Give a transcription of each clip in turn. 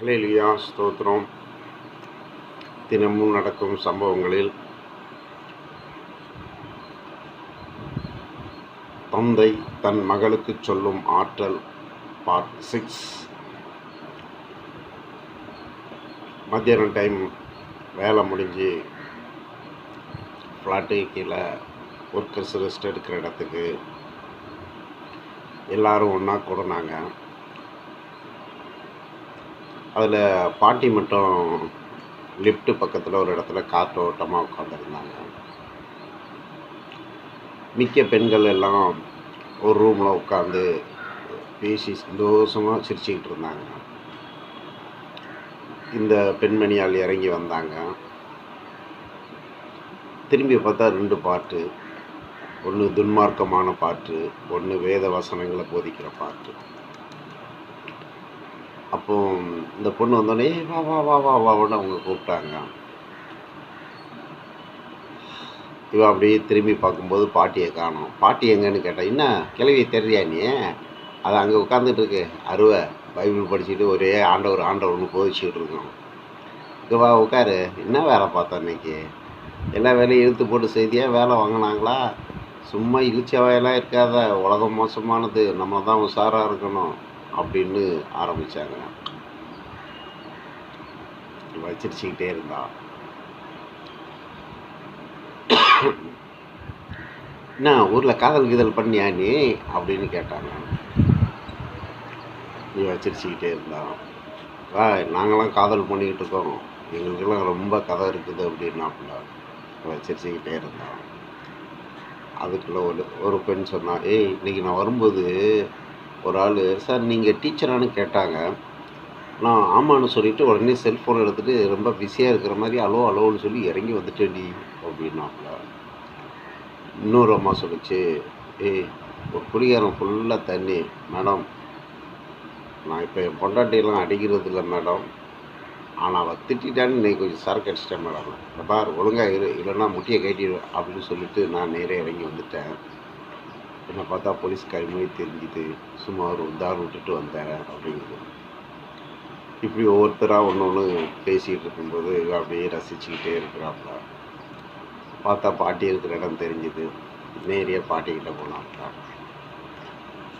அலையிலியா ஸ்தோத்திரம். தினமும் நடக்கும் சம்பவங்களில் தந்தை தன் மகளுக்கு சொல்லும் ஆற்றல் பார்ட் சிக்ஸ் மத்தியானம் டைம் வேலை முடிஞ்சு ஃப்ளாட்டு கீழே ஒர்க்கர்ஸ் ரெஸ்ட் எடுக்கிற இடத்துக்கு எல்லாரும் ஒன்றா கூடினாங்க. அதில் பாட்டி மட்டும் லிஃப்ட்டு பக்கத்தில் ஒரு இடத்துல காற்றோட்டமாக உட்காந்துருந்தாங்க மிக்க பெண்கள் எல்லாம் ஒரு ரூமில் உட்காந்து பேசி சந்தோஷமாக சிரிச்சுக்கிட்டு இருந்தாங்க. இந்த பெண்மணியால் இறங்கி வந்தாங்க. திரும்பி பார்த்தா ரெண்டு பாட்டு ஒன்று துன்மார்க்கமான பாட்டு ஒன்று வேத வசனங்களை போதிக்கிற பாட்டு அப்போ இந்த பொண்ணு வந்தோடனே வா வா வா வா வான்னு அவங்க கூப்பிட்டாங்க. இவன் அப்படியே திரும்பி பார்க்கும்போது பாட்டியை காணும். பாட்டி எங்கன்னு கேட்டேன் என்ன கிளவி தெரியா நீ? அது அங்கே உட்காந்துட்டு இருக்கு. அருவை. பைபிள் படிச்சுட்டு ஒரே ஆண்டவர் ஆண்டவர்னு போதிச்சுட்டு இருக்கோம் இங்கே வா உட்காரு. என்ன வேலை பார்த்தா இன்னைக்கு எல்லா வேலையும் இழுத்து போட்டு செய்தியாக வேலை வாங்கினாங்களா? சும்மா இழிச்ச வாயெல்லாம் இருக்காத. உலகம் மோசமானது. நம்ம தான் உஷாராக இருக்கணும். அப்படின்னு ஆரம்பித்தாங்க வச்சிருச்சுக்கிட்டே இருந்தா. என்ன ஊரில் காதல் கீதல் பண்ணியா நீ? அப்படின்னு கேட்டாங்க. நீ வச்சிருச்சுக்கிட்டே இருந்தான் வா நாங்களாம் காதல் பண்ணிக்கிட்டு இருக்கோம். எங்களுக்கெல்லாம் ரொம்ப கதை இருக்குது அப்படின்னாப்புல வச்சிருச்சுக்கிட்டே இருந்தான் அதுக்குள்ளே ஒரு ஒரு பெண் சொன்னான் ஏய் இன்னைக்கு நான் வரும்போது ஒரு ஆள் சார் நீங்கள் டீச்சரானு கேட்டாங்க. நான் ஆமான்னு சொல்லிவிட்டு உடனே செல்ஃபோன் எடுத்துகிட்டு ரொம்ப பிஸியாக இருக்கிற மாதிரி அலோ அலோன்னு சொல்லி இறங்கி வந்துட்டேன்டி அப்படின்னாப்புல இன்னொரு அம்மா சொல்லிச்சு ஏய் ஒரு குடிகாரம் ஃபுல்லாக தண்ணி மேடம். நான் இப்போ என் பொண்டாட்டியெல்லாம் அடிக்கிறது இல்லை மேடம். ஆனால் அவள் திட்டான்னு இன்னைக்கு கொஞ்சம் சரக்கு அடிச்சிட்டேன் மேடம். பார் ஒழுங்காக இரு இல்லைன்னா முட்டியை கட்டிடுவேன் அப்படின்னு சொல்லிட்டு நான் நேரே இறங்கி வந்துட்டேன். என்னை பார்த்தா போலீஸ்காரி மாதிரி தெரிஞ்சுது. சும்மா ஒரு உதாரணம் விட்டுட்டு வந்தேன் அப்படிங்கிறது இப்படி ஒவ்வொருத்தராக ஒன்று ஒன்று பேசிகிட்டு இருக்கும்போது அப்படியே ரசிச்சுக்கிட்டே இருக்கிறாப்புல பார்த்தா பாட்டி இருக்கிற இடம் தெரிஞ்சுது. நேரியாக பாட்டிக்கிட்ட போனாப்புல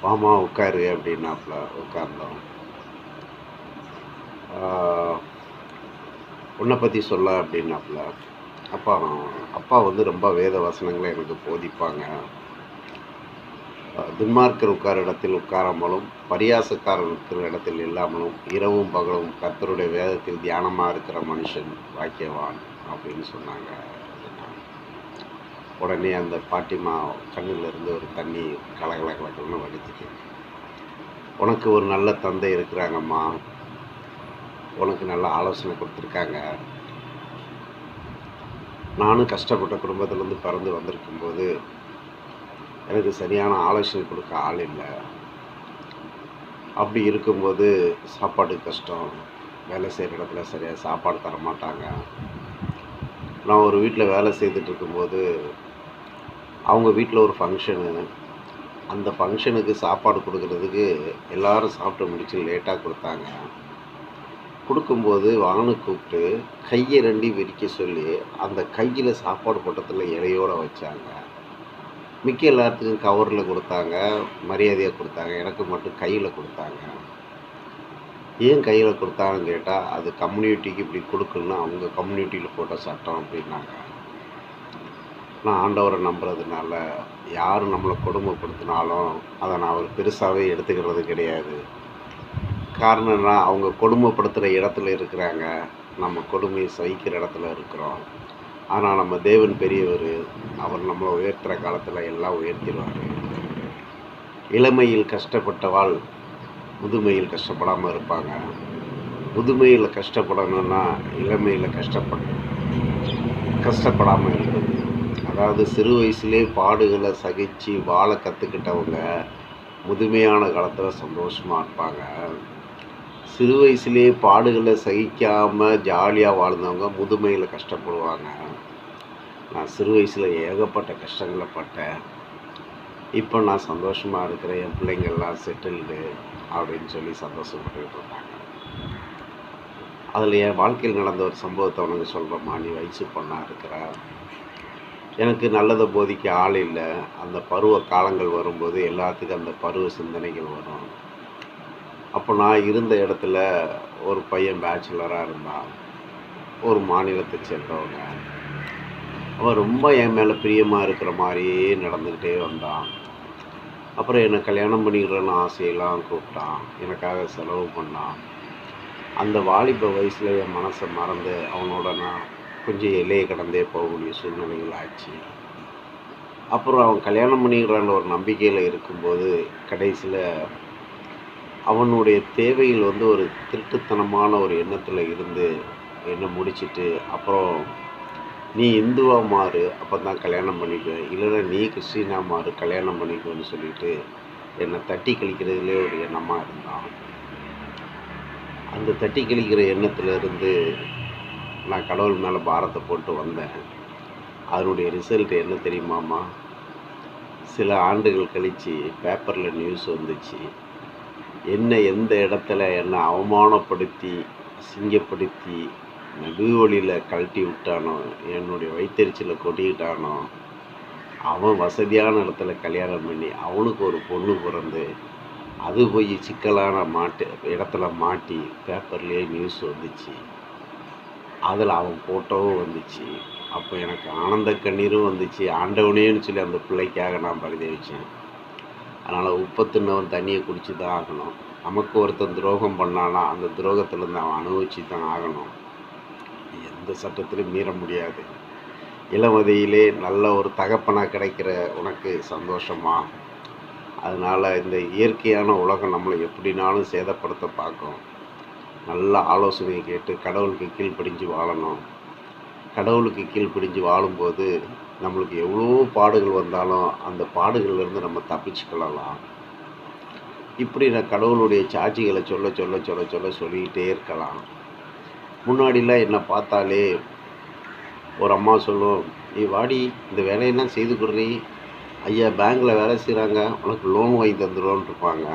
வாமா உட்காரு அப்படின்னாப்புல உட்கார்ந்தோம். உன்னை பற்றி சொல்ல அப்படின்னாப்புல அப்பா அப்பா வந்து ரொம்ப வேத வசனங்களை எனக்கு போதிப்பாங்க. துன்மார்க்கர் உட்கார இடத்தில் உட்காராமலும் பரியாசக்காரர் இருக்கிற இடத்தில் இல்லாமலும் இரவும் பகலும் கர்த்தருடைய வேதத்தில் தியானமாக இருக்கிற மனுஷன் வாக்கியவான் அப்படின்னு சொன்னாங்க. உடனே அந்த பாட்டிமா கண்ணில் இருந்து ஒரு தண்ணி கலகல கலக்கலன்னு வடிச்சுட்டு உனக்கு ஒரு நல்ல தந்தை இருக்கிறாங்கம்மா. உனக்கு நல்ல ஆலோசனை கொடுத்துருக்காங்க. நானும் கஷ்டப்பட்ட குடும்பத்திலேருந்து பிறந்து வந்திருக்கும்போது எனக்கு சரியான ஆலோசனை கொடுக்க ஆள் இல்லை. அப்படி இருக்கும்போது சாப்பாடு கஷ்டம். வேலை செய்கிற இடத்துல சரியாக சாப்பாடு தர மாட்டாங்க. நான் ஒரு வீட்டில் வேலை செய்துட்டு இருக்கும்போது அவங்க வீட்டில் ஒரு ஃபங்க்ஷனு அந்த ஃபங்க்ஷனுக்கு சாப்பாடு கொடுக்கறதுக்கு எல்லோரும் சாப்பிட்டு முடிச்சு லேட்டாக கொடுத்தாங்க. கொடுக்கும்போது வானு கூப்பிட்டு கையை ரெண்டி விரிக்க சொல்லி அந்த கையில் சாப்பாடு போட்டத்தில் இலையோடு வச்சாங்க. மிக்க எல்லாத்துக்கும் கவரில் கொடுத்தாங்க மரியாதையாக கொடுத்தாங்க எனக்கு மட்டும் கையில் கொடுத்தாங்க. ஏன் கையில் கொடுத்தாங்கன்னு கேட்டால் அது கம்யூனிட்டிக்கு இப்படி கொடுக்கணும்னு அவங்க கம்யூனிட்டியில் போட்ட சட்டம் அப்படின்னாங்க. நான் ஆண்டவரை நம்புறதுனால யார் நம்மளை கொடுமைப்படுத்தினாலும் அதை நான் ஒரு பெருசாகவே எடுத்துக்கிறது கிடையாது. காரணம்னா அவங்க கொடுமைப்படுத்துகிற இடத்துல இருக்கிறாங்க. நம்ம கொடுமையை சகிக்கிற இடத்துல இருக்கிறோம். ஆனால் நம்ம தேவன் பெரியவர் அவர் நம்மளை உயர்த்துற காலத்தில் எல்லாம் உயர்த்திடுவார். இளமையில் கஷ்டப்பட்டவாள் முதுமையில் கஷ்டப்படாமல் இருப்பாங்க. முதுமையில் கஷ்டப்படணும்னா இளமையில் கஷ்டப்படணும். கஷ்டப்படாமல் இருந்தது அதாவது சிறு வயசுலே பாடுகளை சகித்து வாழ கற்றுக்கிட்டவங்க முதுமையான காலத்தில் சந்தோஷமாக இருப்பாங்க. சிறு வயசுலேயே பாடுகளை சகிக்காமல் ஜாலியாக வாழ்ந்தவங்க முதுமையில் கஷ்டப்படுவாங்க. நான் சிறு வயசில் ஏகப்பட்ட கஷ்டங்களை பட்டேன். இப்போ நான் சந்தோஷமாக இருக்கிறேன் என் பிள்ளைங்கள்லாம் செட்டில்டு அப்படின்னு சொல்லி சந்தோஷப்பட்டுக்கிட்டு இருந்தாங்க அதில் என் வாழ்க்கையில் நடந்த ஒரு சம்பவத்தை உனக்கு சொல்கிறேம்மா நீ வயசு பொண்ணாக இருக்கிற. எனக்கு நல்லதை போதிக்க ஆள் இல்லை. அந்த பருவ காலங்கள் வரும்போது எல்லாத்துக்கும் அந்த பருவ சிந்தனைகள் வரும். அப்போ நான் இருந்த இடத்துல ஒரு பையன் பேச்சுலராக இருந்தான். ஒரு மாநிலத்தை சேர்ந்தவங்க. அவன் ரொம்ப என் மேலே பிரியமாக இருக்கிற மாதிரியே நடந்துக்கிட்டே வந்தான். அப்புறம் என்னை கல்யாணம் பண்ணிக்கிறேன்னு ஆசையெல்லாம் கூப்பிட்டான். எனக்காக செலவு பண்ணான். அந்த வாலிப வயசில் என் மனசை மறந்து அவனோட நான் கொஞ்சம் எல்லையை கடந்தே போகக்கூடிய சூழ்நிலைகள் ஆச்சு. அப்புறம் அவன் கல்யாணம் பண்ணிக்கிறான்னு ஒரு நம்பிக்கையில் இருக்கும்போது கடைசியில் அவனுடைய தேவையில் வந்து ஒரு திருட்டுத்தனமான ஒரு எண்ணத்தில் இருந்து என்னை முடிச்சிட்டு அப்புறம் நீ இந்துவாக மாறு அப்போ தான் கல்யாணம் பண்ணிக்குவேன் இல்லைன்னா நீ கிறிஸ்டினாக மாறு கல்யாணம் பண்ணிக்குவேன்னு சொல்லிட்டு என்னை தட்டி கழிக்கிறதுலே ஒரு எண்ணமாக இருந்தான். அந்த தட்டி கழிக்கிற எண்ணத்துலேருந்து நான் கடவுள் மேலே பாரத்தை போட்டு வந்தேன். அதனுடைய ரிசல்ட் என்ன தெரியுமாம்மா? சில ஆண்டுகள் கழித்து பேப்பரில் நியூஸ் வந்துச்சு. என்ன எந்த இடத்துல என்னை அவமானப்படுத்தி சிங்கப்படுத்தி நடுவழியில் கழட்டி விட்டானோ என்னுடைய வயிற்றுச்சில கொட்டிக்கிட்டானோ அவன் வசதியான இடத்துல கல்யாணம் பண்ணி அவனுக்கு ஒரு பொண்ணு பிறந்து அது போய் சிக்கலான மாட்டு இடத்துல மாட்டி பேப்பர்லேயே நியூஸ் வந்துச்சு. அதில் அவன் ஃபோட்டோவும் வந்துச்சு. அப்போ எனக்கு ஆனந்த கண்ணீரும் வந்துச்சு. ஆண்டவனேன்னு சொல்லி அந்த பிள்ளைக்காக நான் பரிதவிச்சேன். அதனால் உப்பு தண்ணியை குடிச்சு தான் ஆகணும். நமக்கு ஒருத்தன் துரோகம் பண்ணானா அந்த துரோகத்திலேருந்து அவன் அனுபவிச்சு தான் ஆகணும். எந்த சட்டத்திலும் மீற முடியாது. இளமதியிலே நல்ல ஒரு தகப்பனாக கிடைக்கிற உனக்கு சந்தோஷமா? அதனால் இந்த இயற்கையான உலகம் நம்மளை எப்படினாலும் சேதப்படுத்த பார்க்கும். நல்ல ஆலோசனையை கேட்டு கடவுளுக்கு கீழ்ப்படிஞ்சு வாழணும். கடவுளுக்கு கீழ்ப்படிஞ்சு வாழும்போது நம்மளுக்கு எவ்வளோ பாடுகள் வந்தாலும் அந்த பாடுகள்லேருந்து நம்ம தப்பிச்சுக்கொள்ளலாம். இப்படி நான் கடவுளுடைய சாட்சிகளை சொல்ல சொல்ல சொல்ல சொல்ல சொல்லிக்கிட்டே இருக்கலாம். முன்னாடிலாம் என்னை பார்த்தாலே ஒரு அம்மா சொல்லும் நீ வாடி இந்த வேலையெல்லாம் செய்து கொடுறி ஐயா பேங்க்கில் வேலை செய்கிறாங்க உனக்கு லோன் வாங்கி தந்துடுவோன்னு இருப்பாங்க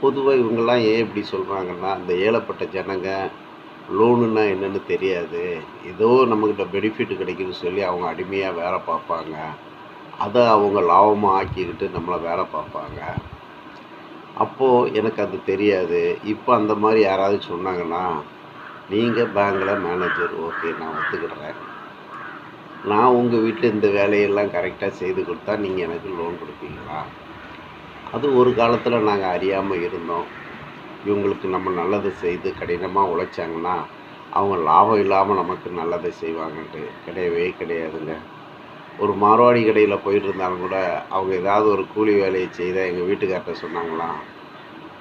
பொதுவாக இவங்கெல்லாம் ஏன் இப்படி சொல்கிறாங்கன்னா அந்த ஏழைப்பட்ட ஜனங்க லோனுன்னா என்னென்னு தெரியாது. ஏதோ நம்மக்கிட்ட பெனிஃபிட் கிடைக்குதுன்னு சொல்லி அவங்க அடிமையாக வேலை பார்ப்பாங்க. அதை அவங்க லாபமாக ஆக்கிக்கிட்டு நம்மளை வேலை பார்ப்பாங்க. அப்போது எனக்கு அது தெரியாது. இப்போ அந்த மாதிரி யாராவது சொன்னாங்கன்னா நீங்கள் பேங்க்கில் மேனேஜர் ஓகே நான் ஒத்துக்கிடுறேன் நான் உங்கள் வீட்டில் இந்த வேலையெல்லாம் கரெக்டாக செய்து கொடுத்தா நீங்கள் எனக்கு லோன் கொடுப்பீங்களா? அது ஒரு காலத்தில் நாங்கள் அறியாமல் இருந்தோம். இவங்களுக்கு நம்ம நல்லது செய்து கடினமாக உழைச்சாங்கன்னா அவங்க லாபம் இல்லாமல் நமக்கு நல்லதை செய்வாங்கன்ட்டு கிடையவே கிடையாதுங்க. ஒரு மார்வாடி கடையில் போயிட்டு இருந்தாலும் கூட அவங்க ஏதாவது ஒரு கூலி வேலையை செய்தால் எங்கள் வீட்டுக்கார்ட்ட சொன்னாங்களாம்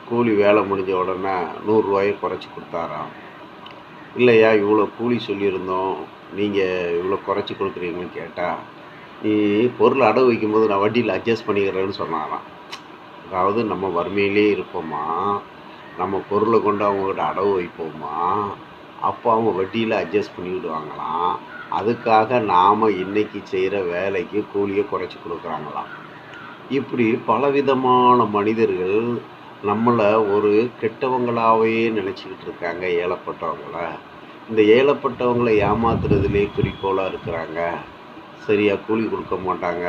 கூலி வேலை முடிஞ்ச உடனே நூறுரூவாயை குறைச்சி கொடுத்தாராம். இல்லையா இவ்வளோ கூலி சொல்லியிருந்தோம் நீங்கள் இவ்வளோ குறைச்சி கொடுக்குறீங்கன்னு கேட்டால் நீ பொருள் அடவு வைக்கும்போது நான் வட்டியில் அட்ஜஸ்ட் பண்ணிக்கிறேன்னு சொன்னாராம். அதாவது நம்ம வறுமையிலே இருப்போமா? நம்ம பொருளை கொண்டு அவங்கக்கிட்ட அடவு வைப்போமா? அப்போ அவங்க வட்டியில் அட்ஜஸ்ட் பண்ணிவிடுவாங்களாம் அதுக்காக நாம் இன்றைக்கி செய்கிற வேலைக்கு கூலியை குறைச்சி கொடுக்குறாங்களாம். இப்படி பலவிதமான மனிதர்கள் நம்மளை ஒரு கெட்டவங்களாகவே நினச்சிக்கிட்டு இருக்காங்க ஏழப்பட்டவங்கள இந்த ஏழப்பட்டவங்களை ஏமாத்துறதுலே குறிக்கோளாக இருக்கிறாங்க. சரியாக கூலி கொடுக்க மாட்டாங்க.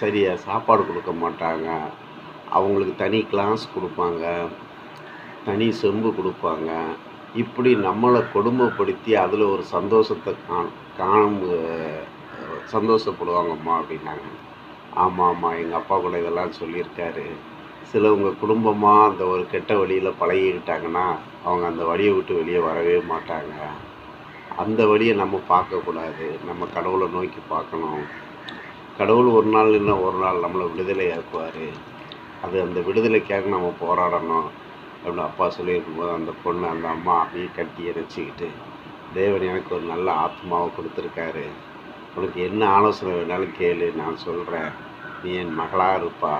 சரியாக சாப்பாடு கொடுக்க மாட்டாங்க. அவங்களுக்கு தனி கிளாஸ் கொடுப்பாங்க. தனி செம்பு கொடுப்பாங்க. இப்படி நம்மளை கொடுமைப்படுத்தி அதில் ஒரு சந்தோஷத்தை காணும் சந்தோஷப்படுவாங்கம்மா அப்படின்னாங்க. ஆமாம் ஆமாம் எங்கள் அப்பா கூட இதெல்லாம் சொல்லியிருக்காரு. சிலவங்க குடும்பமாக அந்த ஒரு கெட்ட வழியில் பழகிக்கிட்டாங்கன்னா அவங்க அந்த வழியை விட்டு வெளியே வரவே மாட்டாங்க. அந்த வழியை நம்ம பார்க்கக்கூடாது. நம்ம கடவுளை நோக்கி பார்க்கணும். கடவுள் ஒரு நாள் இல்லை ஒரு நாள் நம்மளை விடுதலை ஆக்குவார். அது அந்த விடுதலைக்காக நம்ம போராடணும். அப்படின்னு அப்பா சொல்லியிருக்கும்போது அந்த பொண்ணு அந்த அம்மா அப்படியே கட்டி இணைச்சிக்கிட்டு தேவன் எனக்கு ஒரு நல்ல ஆத்மாவை கொடுத்துருக்காரு. உனக்கு என்ன ஆலோசனை வேணாலும் கேளு நான் சொல்கிறேன் நீ என் மகளாக இருப்பா.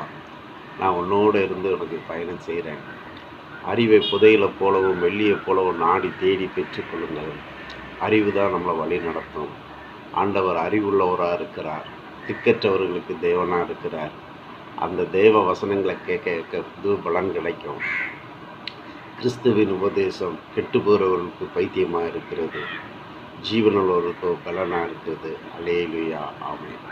நான் உன்னோடு இருந்து உனக்கு பயணம் செய்கிறேன் அறிவை புதையில போலவும் வெள்ளியை போலவும் நாடி தேடி பெற்றுக்கொள்ளுங்கள் அறிவு தான் நம்மளை வழி நடத்தும். ஆண்டவர் அறிவுள்ளவராக இருக்கிறார். திக்கற்றவர்களுக்கு தேவனாக இருக்கிறார். அந்த தேவ வசனங்களை கேட்க கேட்க புது பலன் கிடைக்கும். கிறிஸ்துவின் உபதேசம் கெட்டு போகிறவர்களுக்கு பைத்தியமாக இருக்கிறது. ஜீவனுள்ளவர்களுக்கு பலனாக இருக்கிறது. அலேலுயா ஆமென்.